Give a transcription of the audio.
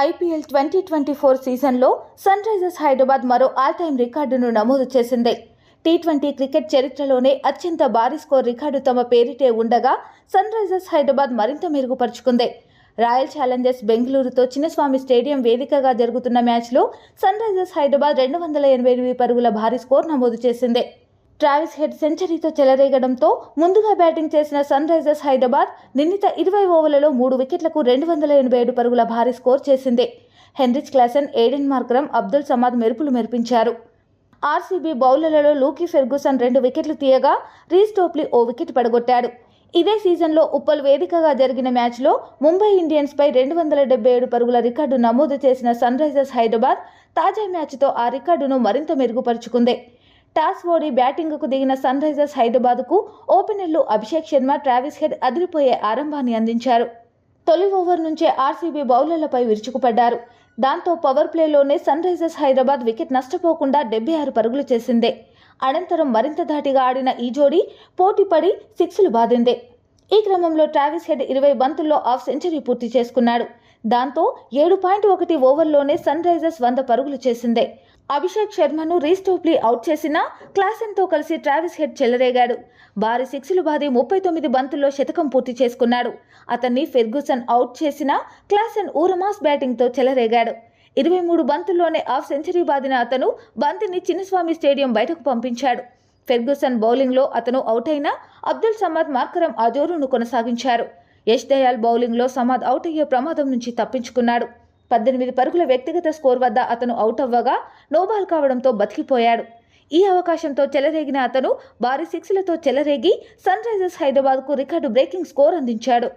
IPL twenty twenty four సీజన్లో sun Risers Hyderabad మరో all time రికార్డును నమోదు చేసింది. టీ ట్వంటీ క్రికెట్ చరిత్రలోనే అత్యంత భారీ స్కోర్ రికార్డు తమ పేరిటే ఉండగా సన్ రైజర్స్ హైదరాబాద్ మరింత మెరుగుపరుచుకుంది. రాయల్ ఛాలెంజర్స్ బెంగళూరుతో చిన్నస్వామి స్టేడియం వేదికగా జరుగుతున్న మ్యాచ్లో సన్ రైజర్స్ హైదరాబాద్ రెండు వందల ఎనభై ఎనిమిది పరుగుల భారీ స్కోర్ నమోదు చేసింది. ట్రావిస్ హెడ్ సెంచరీతో చెలరేగడంతో ముందుగా బ్యాటింగ్ చేసిన సన్ రైజర్స్ హైదరాబాద్ నిర్ణీత ఇరవై ఓవర్లలో మూడు వికెట్లకు రెండు వందల ఎనభై ఏడు పరుగుల భారీ స్కోర్ చేసింది. Heinrich Klaasen Aiden Markram Abdul Samad మెరుపులు మెరిపించారు. ఆర్సీబీ బౌలర్లలో లూకీ ఫెర్గుసన్ రెండు వికెట్లు తీయగా రీస్ టోప్లీ ఓ వికెట్ పడగొట్టాడు. ఇదే సీజన్లో ఉప్పల్ వేదికగా జరిగిన మ్యాచ్లో ముంబై ఇండియన్స్పై రెండు వందల డెబ్బై ఏడు పరుగుల రికార్డు నమోదు చేసిన సన్ రైజర్స్ హైదరాబాద్ తాజా మ్యాచ్తో ఆ రికార్డును మరింత మెరుగుపరుచుకుంది. టాస్ ఓడి బ్యాటింగ్కు దిగిన సన్ రైజర్స్ హైదరాబాద్కు ఓపెనర్లు అభిషేక్ శర్మ ట్రావిస్ హెడ్ అదిరిపోయే ఆరంభాన్ని అందించారు. తొలి ఓవర్ నుంచే ఆర్సీబీ బౌలర్లపై విరుచుకుపడ్డారు. దాంతో పవర్ ప్లేలోనే సన్ రైజర్స్ హైదరాబాద్ వికెట్ నష్టపోకుండా డెబ్బై ఆరు పరుగులు చేసిందే. అనంతరం మరింత ధాటిగా ఆడిన ఈ జోడీ పోటీపడి సిక్స్లు బాధిందే ఈ క్రమంలో ట్రావిస్ హెడ్ ఇరవై బంతుల్లో హాఫ్ సెంచరీ పూర్తి చేసుకున్నాడు. దాంతో ఏడు పాయింట్ ఒకటి ఓవర్లోనే సన్ రైజర్స్ వంద పరుగులు చేసిందే. అభిషేక్ శర్మను రీస్టోప్లీ అవుట్ చేసిన క్లాసెన్తో కలిసి ట్రావిస్ హెడ్ చెలరేగాడు. భారీ సిక్స్లు బాది ముప్పై తొమ్మిది బంతుల్లో శతకం పూర్తి చేసుకున్నాడు. అతన్ని ఫెర్గూసన్ అవుట్ చేసిన క్లాసెన్ ఊరమాస్ బ్యాటింగ్తో చెలరేగాడు. ఇరవై మూడు బంతుల్లోనే హాఫ్ సెంచరీ బాదిన అతను బంతిని చిన్నస్వామి స్టేడియం బయటకు పంపించాడు. ఫెర్గూసన్ బౌలింగ్లో అతను అవుట్ అయిన అబ్దుల్ సమద్ మార్కరం ఆ జోరును కొనసాగించారు. యష్ దయాల్ బౌలింగ్లో సమాద్ అవుట్ అయ్యే ప్రమాదం నుంచి తప్పించుకున్నాడు. పద్దెనిమిది పరుగుల వ్యక్తిగత స్కోర్ వద్ద అతను అవుట్ అవ్వగా నోబాల్ కావడంతో బతికిపోయాడు. ఈ అవకాశంతో చెలరేగిన అతను భారీ సిక్స్లతో చెలరేగి సన్ రైజర్స్ హైదరాబాద్కు రికార్డు బ్రేకింగ్ స్కోర్ అందించాడు.